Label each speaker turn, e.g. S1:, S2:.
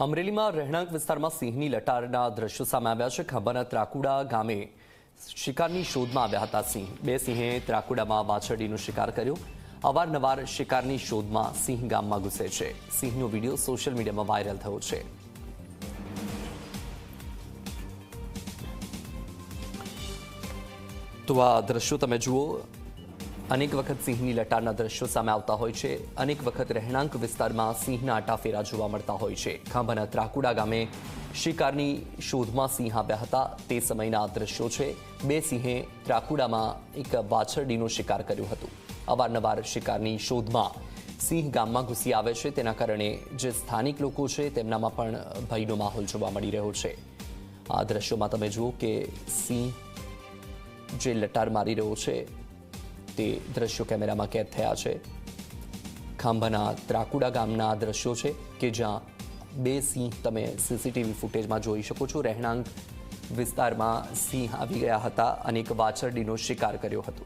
S1: અમરેલીમાં રહેણાંક વિસ્તારમાં સિંહની લટારના દ્રશ્યો સામે આવ્યા છે. ખંભાના ત્રાકુડા ગામે શિકારની શોધમાં આવ્યા હતા સિંહ. બે સિંહે ત્રાકુડામાં વાછરડીનો શિકાર કર્યો. અવારનવાર શિકારની શોધમાં સિંહ ગામમાં ઘૂસે છે. સિંહનો વીડિયો સોશિયલ મીડિયામાં વાયરલ થયો છે. તો આ દ્રશ્યો તમે જુઓ. અનેક વખત સિંહની લટારના દ્રશ્યો સામે આવતા હોય છે. અનેક વખત રહેણાંક વિસ્તારમાં સિંહના આટાફેરા જોવા મળતા હોય છે. ખાંભાના ત્રાકુડા ગામે શિકારની શોધમાં સિંહ આવ્યા હતા. તે સમયના આ દ્રશ્યો છે. બે સિંહે ત્રાકુડામાં એક વાછરડીનો શિકાર કર્યું હતું. અવારનવાર શિકારની શોધમાં સિંહ ગામમાં ઘૂસી આવે છે. તેના કારણે જે સ્થાનિક લોકો છે, તેમનામાં પણ ભયનો માહોલ જોવા મળી રહ્યો છે. આ દ્રશ્યોમાં તમે જુઓ કે સિંહ જે લટાર મારી રહ્યો છે તે દ્રશ્યો કેમેરામાં કેદ થયા છે. ખાંભાના ત્રાકુડા ગામના દ્રશ્યો છે કે જ્યાં બે સિંહ તમે સીસીટીવી ફૂટેજમાં જોઈ શકો છો. રહેણાંક વિસ્તારમાં સિંહ આવી ગયા હતા અને એક વાછરડીનો શિકાર કર્યો હતો.